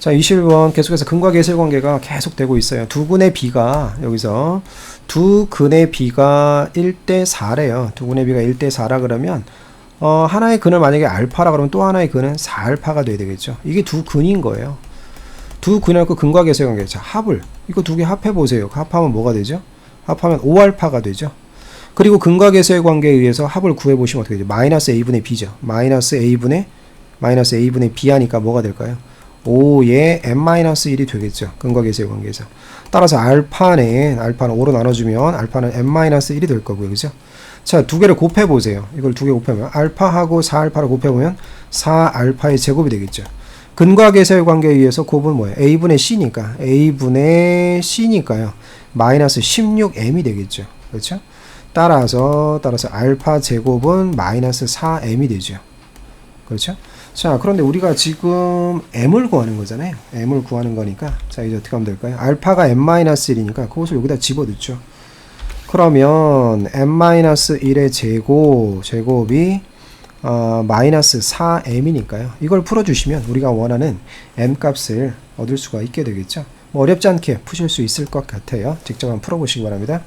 자, 21번 계속해서 근과 계세 관계가 계속 되고 있어요. 두 근의 비가 여기서 두 근의 비가 1대 4래요. 두 근의 비가 1대 4라 그러면 어, 하나의 근을 만약에 알파라 그러면 또 하나의 근은 4알파가 돼야 되겠죠. 이게 두 근인 거예요. 두그 근과 계세 관계. 자, 합을 이거 두 개 합해 보세요. 합하면 뭐가 되죠? 합하면 5알파가 되죠. 그리고 근과 계수의 관계에 의해서 합을 구해 보시면 어떻게 되죠? 마이너스 a분의 b죠. 마이너스 a분의 마이너스 a분의 b 하니까 뭐가 될까요? 5의 n-1이 되겠죠. 근과 계수의 관계에서. 따라서 알파는 알파는 5로 나눠주면 알파는 n-1이 될 거고요. 그죠? 자, 두 개를 곱해 보세요. 이걸 두 개 곱해 보면 알파하고 4알파를 곱해 보면 4알파의 제곱이 되겠죠. 근과 계수의 관계에 의해서 곱은 뭐예요? a분의 c니까 a분의 c니까요. 마이너스 16m이 되겠죠. 그렇죠? 따라서 따라서 알파 제곱은 마이너스 4m이 되죠. 그렇죠? 자, 그런데 우리가 지금 m을 구하는 거잖아요. m을 구하는 거니까 자, 이제 어떻게 하면 될까요? 알파가 m-1이니까 그것을 여기다 집어넣죠. 그러면 m-1의 제곱 제곱이 어, 마이너스 4m이니까요. 이걸 풀어주시면 우리가 원하는 m 값을 얻을 수가 있게 되겠죠. 뭐 어렵지 않게 푸실 수 있을 것 같아요. 직접 한번 풀어보시기 바랍니다.